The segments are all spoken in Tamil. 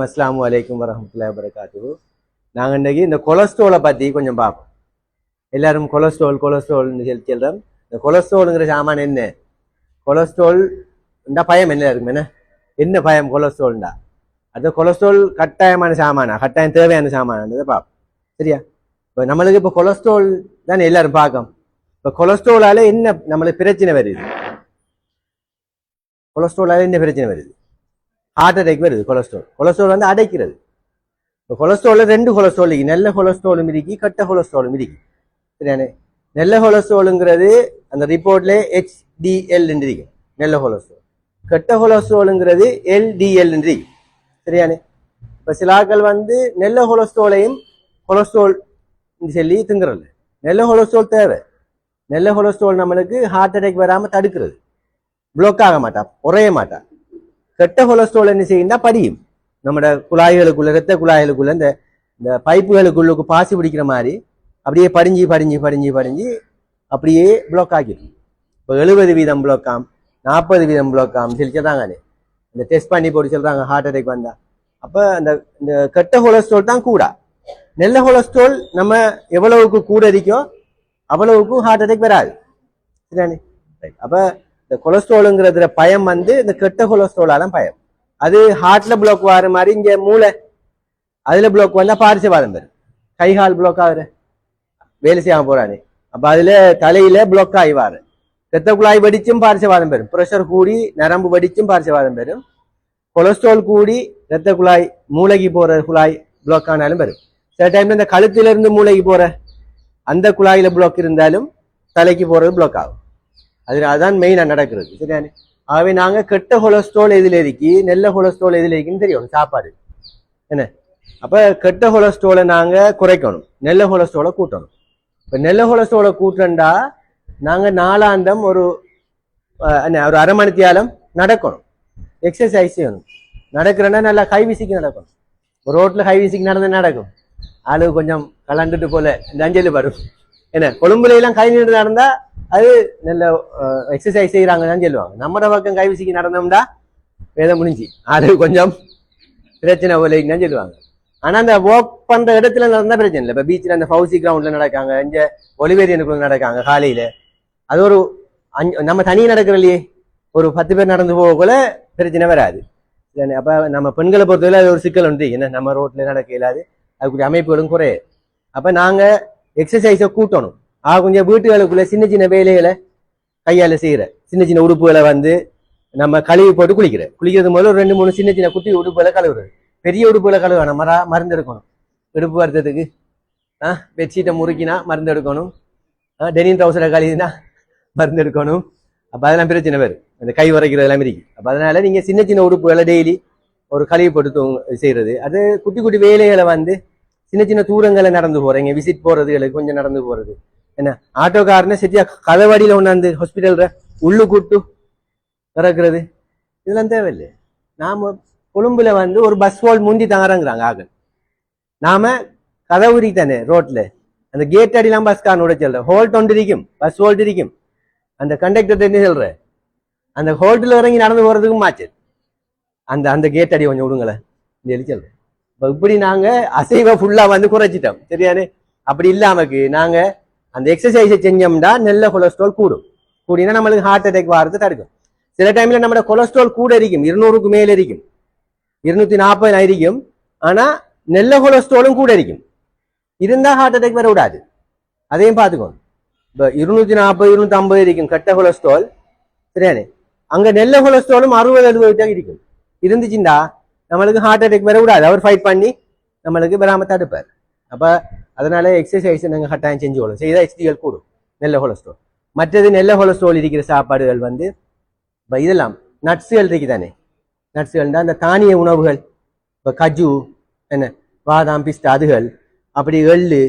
வணக்கம் அஸ்லாம் வலைக்கம் வரஹ்மத்துல்லாஹி வரகாத்து நாங்கள் இன்றைக்கி இந்த கொலஸ்ட்ரோலை பற்றி கொஞ்சம் பார்ப்போம். எல்லாரும் கொலஸ்ட்ரால் கொலஸ்ட்ரால்னு சொல்லி சொல்கிறோம் இந்த கொலஸ்ட்ராலுங்கிற சாமான் என்ன? கொலஸ்ட்ரால் இந்த பயம் என்ன இருக்கும்? என்ன? என்ன பயம் கொலஸ்ட்ரால்ண்டா? அது கொலஸ்ட்ரால் கட்டாயமான சாமானா? கட்டாயம் தேவையான சாமானதை பார்ப்போம். சரியா? இப்போ நம்மளுக்கு இப்போ கொலஸ்ட்ரால் தானே எல்லாரும் பார்க்கும் இப்போ கொலஸ்ட்ராலால என்ன நம்மளுக்கு பிரச்சனை வருது? கொலஸ்ட்ராலால என்ன பிரச்சனை வருது? ஹார்ட் அட்டாக் வருது கொலஸ்ட்ரால் கொலஸ்ட்ரால் வந்து அடைக்கிறது. இப்போ கொலஸ்ட்ரால்ல ரெண்டு கொலஸ்ட்ரால் இருக்கு. நல்ல கொலஸ்ட்ராலும் இருக்கு கட்ட கொலஸ்ட்ராலும் இருக்கு. சரியானே நல்ல கொலஸ்ட்ராலுங்கிறது அந்த ரிப்போர்ட்ல ஹெச்டிஎல் இருக்கு. நல்ல கொலஸ்ட்ரால் கெட்ட கொலஸ்ட்ராலுங்கிறது எல்டிஎல் இருக்கு. சரியானே இப்போ சில வந்து நல்ல கொலஸ்ட்ராலையும் கொலஸ்ட்ரால் சொல்லி திங்குறல நல்ல கொலஸ்ட்ரால் தேவை. நல்ல கொலஸ்ட்ரால் நம்மளுக்கு ஹார்ட் அட்டாக் வராமல் தடுக்கிறது. பிளாக் ஆக மாட்டா உறைய மாட்டா. கெட்ட கொலஸ்ட்ரால் என்ன செய்யுன்னா படியும். நம்மட குழாய்களுக்குள்ள ரத்த குழாய்களுக்குள்ள இந்த இந்த பைப்புகளுக்குள்ளுக்கு பாசி பிடிக்கிற மாதிரி அப்படியே படிஞ்சு படிஞ்சு படிஞ்சு படிஞ்சு அப்படியே பிளாக் ஆக்கிடும். இப்போ எழுபது வீதம் பிளாக்காம் நாற்பது வீதம் பிளாக்காம் சொல்லி சொல்றாங்களே இந்த டெஸ்ட் பண்ணி போட்டு சொல்றாங்க ஹார்ட் அட்டாக் வந்தா. அப்போ அந்த இந்த கெட்ட கொலஸ்ட்ரால் தான் கூடா. நல்ல கொலஸ்ட்ரால் நம்ம எவ்வளவுக்கு கூட இருக்கோ அவ்வளவுக்கு ஹார்ட் அட்டாக் வராது. சரிதானே? ரைட் அப்போ இந்த கொலஸ்ட்ராலுங்கிறதுல பயம் வந்து இந்த கெட்ட கொலஸ்ட்ராலான பயம். அது ஹார்ட்ல பிளாக் வர மாதிரி இங்க மூளை அதுல பிளாக் வந்தா பாரிசவாதம் வரும். கை கால் பிளாக் ஆகுற. வேலை செய்யாம போறாரு அப்ப அதுல தலையில பிளாக் ஆகிவாரு ரத்த குழாய் வெடிச்சும் பாரிசவாதம் பெறும் ப்ரெஷர் கூடி நரம்பு வெடிச்சும் பாரிசவாதம் பெறும் கொலஸ்ட்ரால் கூடி ரத்த குழாய் மூளைக்கு போற குழாய் பிளாக் ஆனாலும் வரும். சில டைம்ல இந்த கழுத்துல இருந்து மூளைக்கு போற அந்த குழாயில பிளாக் இருந்தாலும் தலைக்கு போறது பிளாக் ஆகும். அதனால தான் மெயினாக நடக்கிறது. சரியானே ஆகவே நாங்கள் கெட்ட கொலஸ்ட்ரால் எதில் இருக்கி நல்ல கொலஸ்ட்ரால் எதில் இருக்குன்னு தெரியும் சாப்பாடு. என்ன? அப்போ கெட்ட கொலஸ்ட்ராலை நாங்க குறைக்கணும். நல்ல கொலஸ்ட்ராலை கூட்டணும். இப்போ நல்ல கொலஸ்ட்ராலை கூட்டண்டா நாங்கள் நாலாந்தம் ஒரு என்ன ஒரு அரை மணித்தியாலம் நடக்கணும். எக்ஸசைஸ் செய்யணும். நடக்கிறேன்னா நல்லா கை வீசிக்கு நடக்கணும். ஒரு ரோட்டில் கை வீசிக்கு நடந்து நடக்கும். ஆளு கொஞ்சம் கலண்டுட்டு போல இந்த அஞ்சலி வரும் என்ன கொழும்புல எல்லாம் கை நின்று நடந்தால் அது நல்ல எக்ஸசைஸ் செய்யறாங்கன்னு சொல்லுவாங்க. நம்ம பக்கம் கைவிசிக்கு நடந்தோம்டா வேதம் முடிஞ்சு. அது கொஞ்சம் பிரச்சனை போலைன்னு சொல்லுவாங்க. ஆனா அந்த ஒர்க் பண்ற இடத்துல நடந்தா பிரச்சனை இல்லை. இப்ப பீச்ல அந்த ஃபவுசி கிரவுண்ட்ல நடக்காங்க. இங்க ஒலிவேரியனுக்குள்ள நடக்காங்க காலையில. அது ஒரு அஞ்சு நம்ம தனியா நடக்கிற இல்லையே ஒரு பத்து பேர் நடந்து போகக்குள்ள பிரச்சனை வராது. அப்ப நம்ம பெண்களை பொறுத்தவரை அது ஒரு சிக்கல் உண்டு என்ன நம்ம ரோட்ல நடக்க இல்லாது அதுக்குரிய அமைப்புகளும் குறையாது. அப்ப நாங்க எக்ஸசைஸை கூட்டணும். ஆ கொஞ்சம் வீட்டுகளுக்குள்ள சின்ன சின்ன வேலைகளை கையால செய்யற. சின்ன சின்ன உடுப்புகளை வந்து நம்ம கழுவி போட்டு குளிக்கிற. குளிக்கிறது முதல்ல ஒரு ரெண்டு மூணு சின்ன சின்ன குட்டி உடுப்புகளை கழுவுறது. பெரிய உடுப்புகளை கழுவ மரா மருந்து எடுக்கணும். இடுப்பு வருத்தத்துக்கு ஆ பெட்ஷீட்டை முறுக்கினா மருந்து எடுக்கணும். ஆ டெனின் ட்ரௌசரை கழுவினா மருந்து எடுக்கணும். அப்போ அதெல்லாம் பிரச்சனை வேறு அந்த கை உரைக்கிறது எல்லாம் இருக்கு. அப்போ அதனால நீங்கள் சின்ன சின்ன உடுப்புகளை டெய்லி ஒரு கழுவி போட்டு செய்கிறது அது குட்டி குட்டி வேலைகளை வந்து சின்ன சின்ன தூரங்களை நடந்து போகிறீங்க விசிட் போகிறதுகளுக்கு கொஞ்சம் நடந்து போகிறது என்ன ஆட்டோக்காரனை சரியா கதவடியில கொண்டாந்து ஹாஸ்பிட்டலில் உள்ளு கூட்டு திறக்கிறது இதெல்லாம் தேவையில்லை. நாம் கொழும்புல வந்து ஒரு பஸ் வால் முந்தி தாங்கிறாங்க ஆகல் நாம் கதவுரி தானே ரோட்டில் அந்த கேட் அடிலாம் பஸ் காரனோட சொல்ற ஹோல்ட் ஒன்று இருக்கும் பஸ் ஹோல்ட் இருக்கும் அந்த கண்டக்டர் என்ன சொல்கிற அந்த ஹோல்ட்டில் இறங்கி நடந்து போகிறதுக்கும் மாச்சு அந்த அந்த கேட் அடி கொஞ்சம் விடுங்களேன். சொல்லி சொல்கிறேன் இப்போ இப்படி நாங்கள் அசைவை ஃபுல்லாக வந்து குறைச்சிட்டோம். சரியானே? அப்படி இல்லாமக்கு நாங்கள் அந்த எக்ஸசைஸை செஞ்சோம்னா நல்ல கொலஸ்ட்ரால் கூடும். கூடினா நம்மளுக்கு ஹார்ட் அட்டாக் வரது தடுக்கும். சில டைம்ல நம்மளோட கொலஸ்ட்ரால் கூட இருக்கும். இருநூறுக்கு மேலே இருக்கும். இருநூத்தி நாற்பது இருக்கும். ஆனா நல்ல கொலஸ்ட்ராலும் கூட இருக்கும். இருந்தா ஹார்ட் அட்டாக் வர விடாது அதையும் பார்த்துக்கோங்க. இப்போ இருநூத்தி நாற்பது இருநூத்தி ஐம்பது இருக்கும். கெட்ட கொலஸ்ட்ரால் சரியானே? அங்க நெல்ல கொலஸ்ட்ராலும் அறுபது எழுபது இருக்கும். இருந்துச்சுண்டா நம்மளுக்கு ஹார்ட் அட்டாக் வர விடாது அவர் ஃபைட் பண்ணி நம்மளுக்கு வராமல் தடுப்பார். அப்போ அதனால எக்ஸசைஸ் நாங்கள் கட்டாயம் செஞ்சு கொள்ளும் செய்தால் ஹெச்டிஎல் கூடும் நெல்ல கொலஸ்ட்ரால் மற்றது நெல்ல கொலஸ்ட்ரால் இருக்கிற சாப்பாடுகள் வந்து இப்போ இதெல்லாம் நட்ஸுகள் இருக்கு தானே நட்ஸுகள்னா அந்த தானிய உணவுகள். இப்போ கஜு என்ன பாதாம் பிஸ்தா அதுகள் அப்படி எள்ளு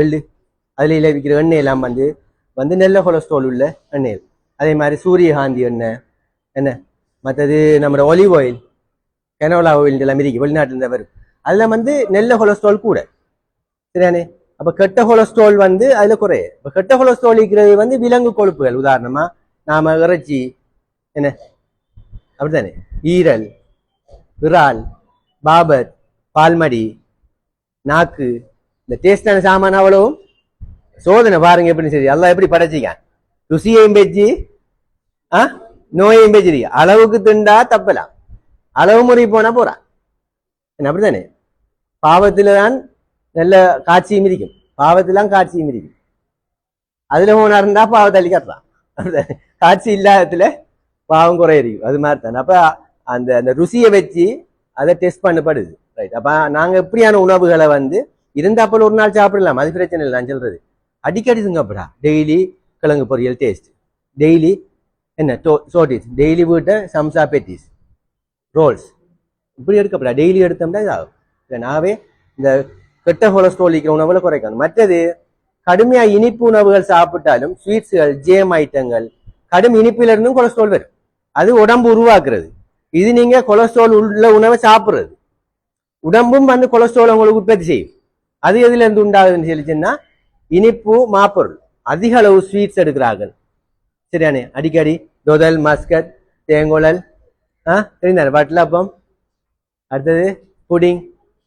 எள்ளு அதில் இருக்கிற எண்ணெய் எல்லாம் வந்து வந்து நெல்ல கொலஸ்ட்ரால் உள்ள எண்ணெய். அதே மாதிரி சூரியகாந்தி எண்ணெய் என்ன மற்றது நம்மளோட ஒலிவ் ஆயில் கெனோலா ஆயில் எல்லாம் இருக்கு வெளிநாட்டில் வரும். அதில் வந்து நெல்ல கொலஸ்ட்ரால் கூட. சரியானே அப்ப கெட்ட கொலஸ்ட்ரால் வந்து அதுல குறைய. இப்ப கெட்ட கொலஸ்ட்ரால் இருக்கிறது வந்து விலங்கு கொழுப்புகள். உதாரணமா நாம இறைச்சி என்ன? அப்படித்தானே? ஈரல் விரால் பாபத் பால்மடி நாக்கு. இந்த டேஸ்டான சாமான் அவ்வளவும்? சோதனை பாருங்க எப்படின்னு சரி எல்லாம் எப்படி படைச்சிக்க ருசியையும் பேச்சு ஆ? நோயையும் பெச்சிரி அளவுக்கு திண்டா தப்பலாம். அளவு முறை போனா போறான். என்ன அப்படித்தானே? பாவத்துல தான் நல்ல காட்சியும் இருக்கும் பாவத்திலாம் காட்சியும் இருக்கும் அதுல போனா இருந்தா பாவத்தை அள்ளி காட்சி இல்லாததுல பாவம் குறை இருக்கும் அது மாதிரி தான் அப்ப அந்த அந்த ருசியை வச்சு அதை டெஸ்ட் பண்ணப்படுது ரைட் அப்ப நாங்க எப்படியான உணவுகளை வந்து இருந்தாப்பல் ஒரு நாள் சாப்பிடலாம் அது பிரச்சனை இல்லை நான் சொல்றது அடிக்கடி திங்கப்படா டெய்லி கிழங்கு பொரியல் டேஸ்ட் டெய்லி என்ன டோ சோட்டிஸ் டெய்லி வீட்டை சம்சா பெட்டிஸ் ரோல்ஸ் இப்படி எடுக்கப்படா டெய்லி எடுத்தோம்னா இதாகும் நாவே இந்த கெட்ட கொலஸ்ட்ரால் இருக்கிற உணவுகளை குறைக்கணும். மற்றது கடுமையா இனிப்பு உணவுகள் சாப்பிட்டாலும் ஸ்வீட்ஸுகள் ஜேம் ஐட்டங்கள் கடும் இனிப்புல இருந்தும் கொலஸ்ட்ரால் வரும். அது உடம்பு உருவாக்குறது. இது நீங்க கொலஸ்ட்ரால் உள்ள உணவை சாப்பிடுறது. உடம்பும் வந்து கொலஸ்ட்ரால் உங்களுக்கு உற்பத்தி செய்யும். அது எதுல இருந்து உண்டாகுதுன்னு சொல்லிச்சுன்னா இனிப்பு மாப்பொருள். அதிக அளவு ஸ்வீட்ஸ் எடுக்கிறார்கள். சரியானே? அடிக்கடி தொதல் மஸ்கட் தேங்குழல் ஆ? தெரிந்தாரு வட்டலப்பம் அடுத்தது புடிங்.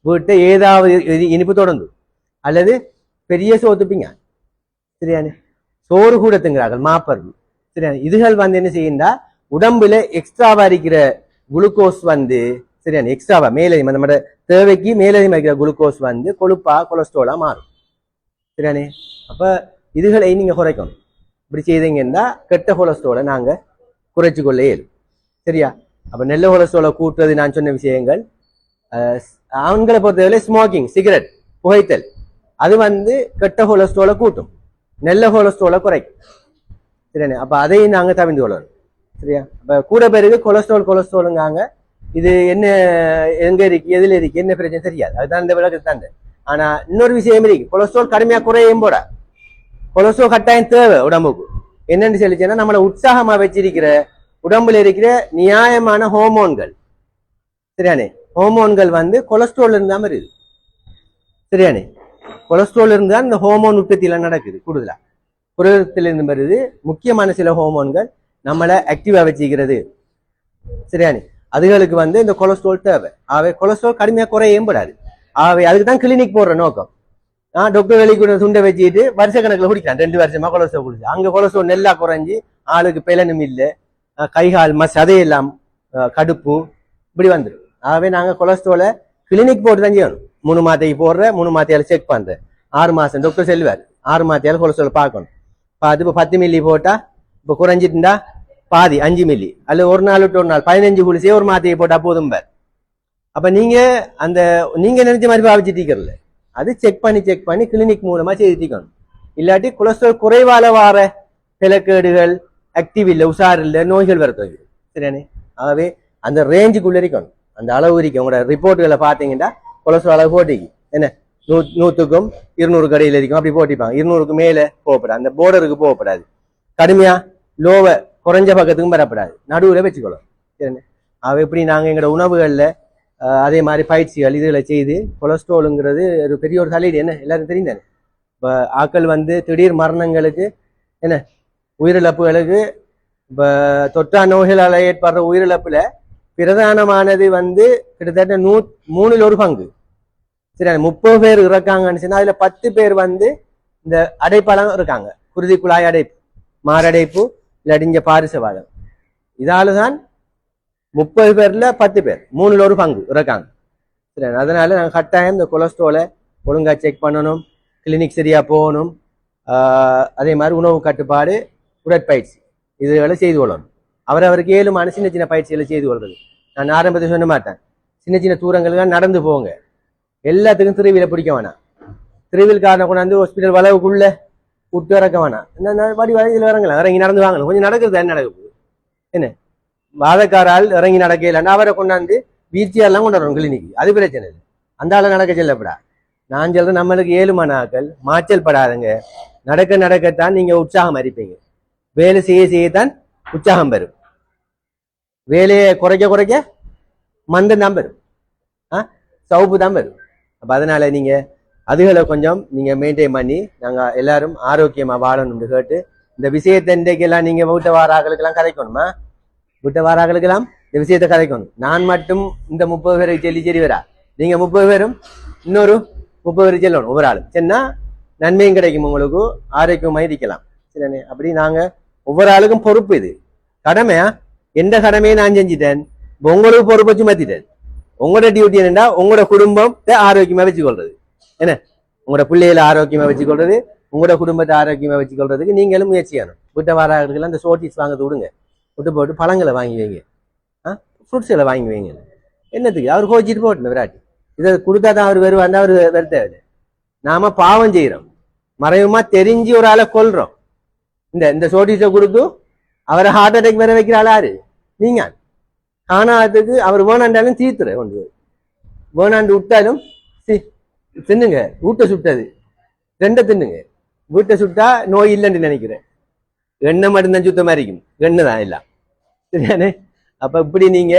வீட்டை ஏதாவது இது இனிப்பு தொடர்ந்து அல்லது பெரிய சோத்துப்பீங்க சரியானே? சோறு கூட திங்கிறார்கள் மாப்பொருள் சரியான? இதுகள் வந்து என்ன செய்யுண்டா உடம்புல எக்ஸ்ட்ராவா இருக்கிற குளுக்கோஸ் வந்து சரியான? எக்ஸ்ட்ராவா மேலதிகம் நம்ம தேவைக்கு மேலதிகம் இருக்கிற குளுக்கோஸ் வந்து கொழுப்பா கொலஸ்ட்ரோலா மாறும். சரியானே? அப்ப இதுகளை நீங்க குறைக்கணும். இப்படி செய்தீங்கன்னா கெட்ட கொலஸ்ட்ரோலை நாங்க குறைச்சு கொள்ள இயலும். சரியா? அப்ப நெல்ல கொலஸ்ட்ரோலை கூட்டுறது நான் சொன்ன விஷயங்கள் ஆண்களை பொறுத்தவரை ஸ்மோக்கிங் சிகரெட் புகைத்தல். அது வந்து கெட்ட கொலஸ்ட்ரோலை கூட்டும். நல்ல கொலஸ்ட்ரோலை குறைக்கும். சரியானே அப்போ அதையும் நாங்க தவிர்ந்து கொள்ளணும். சரியா? அப்போ கூட பிறகு கொலஸ்ட்ரால் கொலஸ்ட்ராலுங்காங்க இது என்ன எங்க இருக்கு எதில் இருக்கு என்ன பிரச்சனை தெரியாது. அதுதான் இந்த விளக்கு தான் ஆனா இன்னொரு விஷயம் இருக்கு. கொலஸ்ட்ரால் கடுமையாக குறையும் போட கொலஸ்ட்ரால் கட்டாயம் தேவை உடம்புக்கு. என்னன்னு சொல்லிச்சுன்னா நம்மளை உற்சாகமா வச்சிருக்கிற உடம்புல இருக்கிற நியாயமான ஹோமோன்கள் சரியானே ஹோமோன்கள் வந்து கொலஸ்ட்ரால் இருந்தா மாதிரி இருக்கு சரியானே? கொலஸ்ட்ரால் இருந்தால் இந்த ஹோமோன் உற்பத்தியெல்லாம் நடக்குது கூடுதலாக புரதத்திலிருந்து வருது. முக்கியமான சில ஹோமோன்கள் நம்மளை ஆக்டிவாக வச்சுக்கிறது. சரியானே? அதுகளுக்கு வந்து இந்த கொலஸ்ட்ரால் தேவை. ஆகவே கொலஸ்ட்ரால் கடுமையாக குறையும் படாது ஆகவே அதுக்கு தான் கிளினிக் போடுற நோக்கம். நான் டாக்டர் வெளிக்கு கூட துண்டை வச்சுட்டு வருஷ கணக்கில் குடிக்கிறேன் ரெண்டு வருஷமா கொலஸ்ட்ரால் குடிச்சு. அங்கே கொலஸ்ட்ரால் நெல்லா குறைஞ்சி ஆளுக்கு பிளனும் இல்லை. கை கால் சதையெல்லாம் கடுப்பு இப்படி வந்துடும் ஆகவே நாங்கள் கொலஸ்ட்ரோலை கிளினிக் போட்டு தான் செய்யணும். மூணு மாத்தைக்கு போடுற மூணு மாத்தையால செக் பண்ணுறேன் ஆறு மாதம் டாக்டர் செல்வார். ஆறு மாத்தையால கொலஸ்ட்ரால் பார்க்கணும். பார்த்து இப்போ பத்து மில்லி போட்டால் இப்போ குறைஞ்சிட்டுண்டா பாதி அஞ்சு மில்லி அல்ல ஒரு நாள் விட்டு ஒரு நாள் பதினஞ்சு குளிசே ஒரு மாத்தையை போட்டால் போதும் பார். அப்போ நீங்கள் அந்த நீங்கள் நினைச்ச மாதிரி பாவிச்சுட்டிருக்கிறல அது செக் பண்ணி செக் பண்ணி கிளினிக் மூலமாக செய்திருக்கணும் இல்லாட்டி கொலஸ்ட்ரால் குறைவால வார பிளக்கேடுகள் ஆக்டிவ் இல்லை உஷார் இல்லை நோய்கள் வர துவங்கிடும் சரியானே ஆகவே அந்த ரேஞ்சுக்குள்ள இருக்கணும். அந்த அளவு உங்களோட ரிப்போர்ட்டுகளை பார்த்தீங்கன்னா கொலஸ்ட்ரால் அளவு போட்டிக்கு. என்ன? நூ நூற்றுக்கும் இருநூறு கடையில் இருக்கும். அப்படி போட்டிப்பாங்க. இருநூறுக்கு மேலே போகப்படாது. அந்த போர்டருக்கு போகப்படாது. கடுமையாக லோவை குறைஞ்ச பக்கத்துக்கும் வரப்படாது. நடுவில் வச்சுக்கணும் சரிண்ணே? அவ எப்படி நாங்கள் எங்களோட உணவுகளில் அதே மாதிரி பயிற்சிகள் இதுகளை செய்து கொலஸ்ட்ராலுங்கிறது ஒரு பெரிய ஒரு தலையீடு. என்ன? எல்லாரும் தெரியும் இப்போ ஆக்கள் வந்து திடீர் மரணங்களுக்கு என்ன? உயிரிழப்புகளுக்கு இப்போ தொற்றா நோய்களால் ஏற்படுற உயிரிழப்பில் பிரதானமானது வந்து கிட்டத்தட்ட நூ மூணில் ஒரு பங்கு. சரி முப்பது பேர் இறக்காங்கன்னு சொன்னால் அதில் பத்து பேர் வந்து இந்த அடைப்பாளம் இருக்காங்க. குருதி குழாய் அடைப்பு மாரடைப்பு லடிஞ்ச பாரிசவாதம். இதால தான் முப்பது பேர்ல பத்து பேர் மூணுல ஒரு பங்கு இறக்காங்க. சரி அதனால நாங்கள் கட்டாயம் இந்த கொலஸ்ட்ராலை ஒழுங்காக செக் பண்ணணும் கிளினிக் சரியாக போகணும். அதே மாதிரி உணவு கட்டுப்பாடு உடற்பயிற்சி. இதுகளை செய்து கொள்ளணும். அவரவருக்கு ஏழுமான சின்ன சின்ன பயிற்சிகளை செய்து கொள்வது. நான் ஆரம்பத்தில் சொன்ன மாட்டேன். சின்ன சின்ன தூரங்கள்லாம் நடந்து போங்க. எல்லாத்துக்கும் திருவியில பிடிக்க வேணாம். திருவில் காரணம் கொண்டாந்து ஹாஸ்பிட்டல் வளவுக்குள்ள விட்டு இறக்க வேணாம். என்ன என்ன இறங்கலாம். இறங்கி நடந்து வாங்கணும் கொஞ்சம் நடக்கிறது என்ன நடக்குது என்ன? வாதக்காரால் இறங்கி நடக்க இல்லைன்னா அவரை கொண்டாந்து வீழ்ச்சியெல்லாம் கொண்டு வரணும் கிளினிக்கு அது பிரச்சனை இல்லை. அந்த ஆளை நடக்க செல்லப்படா. நான் சொல்கிறேன் நம்மளுக்கு ஏழு மணாக்கள் மாச்சல் படாதுங்க. நடக்க நடக்கத்தான் நீங்க உற்சாகம் அறிப்பீங்க வேலை செய்ய செய்யத்தான் உற்சாகம் பெறும் வேலையை குறைக்க குறைக்க மந்தம் தான் வரும். ஆ? சவுப்பு தான் வரும். அப்போ அதனால் நீங்கள் அதுகளை கொஞ்சம் நீங்கள் மெயின்டைன் பண்ணி நாங்கள் எல்லாரும் ஆரோக்கியமாக வாழணும்னு கேட்டு இந்த விஷயத்தை இன்றைக்கெல்லாம் நீங்கள் வீட்டை வாராக்களுக்கெல்லாம் கதைக்கணுமா? வீட்டை வாராக்களுக்கெல்லாம் இந்த விஷயத்தை கதைக்கணும். நான் மட்டும் இந்த முப்பது பேருக்கு சொல்லி சரி வரா? நீங்கள் முப்பது பேரும் இன்னொரு முப்பது பேர் செல்லணும் ஒவ்வொரு ஆளும். சரின்னா நன்மையும் கிடைக்கும் உங்களுக்கு ஆரோக்கியமாக இருக்கலாம். சரிண்ணே அப்படி நாங்கள் ஒவ்வொரு ஆளுக்கும் பொறுப்பு இது. கடமையா? எந்த கடமையை நான் செஞ்சுட்டேன் உங்களுக்கு பொறுப்பு வச்சு மாத்திட்டேன் உங்களோட டியூட்டி என்னன்னா உங்களோட குடும்பத்தை ஆரோக்கியமா வச்சுக்கொள்றது என்ன உங்களோட பிள்ளைகளை ஆரோக்கியமா வச்சுக்கொள்றது உங்களோட குடும்பத்தை ஆரோக்கியமா வச்சுக்கொள்றதுக்கு நீங்களும் முயற்சி செய்யணும் வீட்டை வாராங்களுக்கு அந்த சோட்டிஸ் வாங்க விடுங்க விட்டு போட்டு பழங்களை வாங்கி வைங்க ஆ ஃப்ரூட்ஸ்களை வாங்கி வைங்க என்னத்துக்கு அவர் கோச்சிட்டு போட்டணும் விராட்டி இதை கொடுத்தா தான் அவர் வருவார் அவர் வருத்த நாம பாவம் செய்யறோம் மறைமுகமா தெரிஞ்சு ஒரு ஆளை கொல்றோம் இந்த இந்த சோட்டிஸை கொடுத்து அவரை ஹார்ட் அட்டாக் வேற வைக்கிற ஆள் யாரு? நீங்க. காணாததுக்கு அவர் வேணாண்டாலும் தீர்த்துற கொண்டு வேணாண்டு விட்டாலும் தின்னுங்க. வீட்டை சுட்டது. ரெண்டை தின்னுங்க. வீட்டை சுட்டா நோய் இல்லைன்னு நினைக்கிறேன். எண்ணெய் மட்டும்தான் சுத்தமா இருக்கும். எண்ணெய் தான் எல்லாம். சரியானே அப்ப இப்படி நீங்க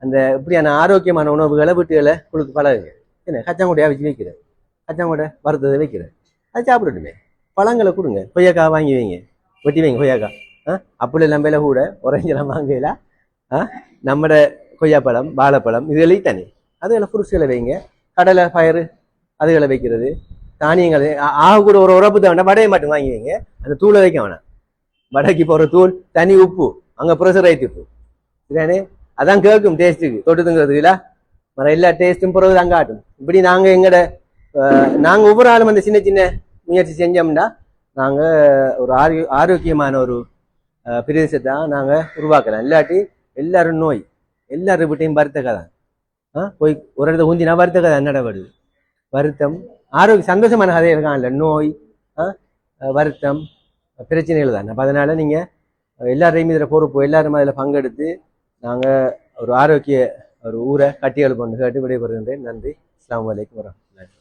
அந்த இப்படியான ஆரோக்கியமான உணவுகளை வீட்டுகளை கொடுத்து பழகுங்க. என்ன? கச்சாங்குடையா வச்சு வைக்கிறேன். கச்சாங்குடை வறுத்ததை வைக்கிறேன். அது சாப்பிடட்டுமே. பழங்களை கொடுங்க. கொய்யாக்காய் வாங்கி வைங்க. வெட்டி வைங்க கொய்யாக்காய். அப்படி எல்லாம் கூட உறைஞ்சலம் வாங்கல. ஆ? நம்மட கொய்யாப்பழம் வாழைப்பழம் இதுகளையும் தனி. அதுகளை ஃப்ரூட்ஸ்களை வைங்க. கடலை பயிறு அதுகளை வைக்கிறது. தானியங்கள் ஆ- ஆக கூட ஒரு உறப்பு தான் வடையை மட்டும் வாங்கி வைங்க. அந்த தூளை வைக்க வேணாம். வடைக்கு போகிற தூள் தனி உப்பு அங்கே ப்ரெஷரைட் உப்பு. இதானே அதான் கேட்கும் டேஸ்ட்டுக்கு தொட்டுதுங்கிறது இல்லை? மற எல்லா டேஸ்ட்டும் பிறகு அங்கே ஆட்டும் இப்படி நாங்கள் எங்கட நாங்கள் ஒவ்வொரு ஆளும் அந்த சின்ன சின்ன முயற்சி செஞ்சோம்னா நாங்க ஒரு ஆரோ ஆரோக்கியமான ஒரு பிரதேசத்தை நாங்கள் உருவாக்கலாம் இல்லாட்டி எல்லாரும் நோய் எல்லாரும் வீட்டையும் வருத்த கதை ஆ போய் ஒரு இடத்த ஊந்தினா வருத்தக என்னடா வருது? வருத்தம் ஆரோக்கிய சந்தோஷமான கதை இருக்கான்ல நோய் ஆ, வருத்தம் பிரச்சனைகள் தான். அப்போ அதனால் நீங்கள் எல்லாரையும் இதில் பொறுப்பு எல்லாரும் அதில் பங்கெடுத்து நாங்கள் ஒரு ஆரோக்கிய ஒரு ஊரை கட்டி எழுப்பணும் கேட்டு விடைபெறுகின்றேன். நன்றி. அஸ்ஸலாமு அலைக்கும் வரஹ்மத்துல்லாஹி.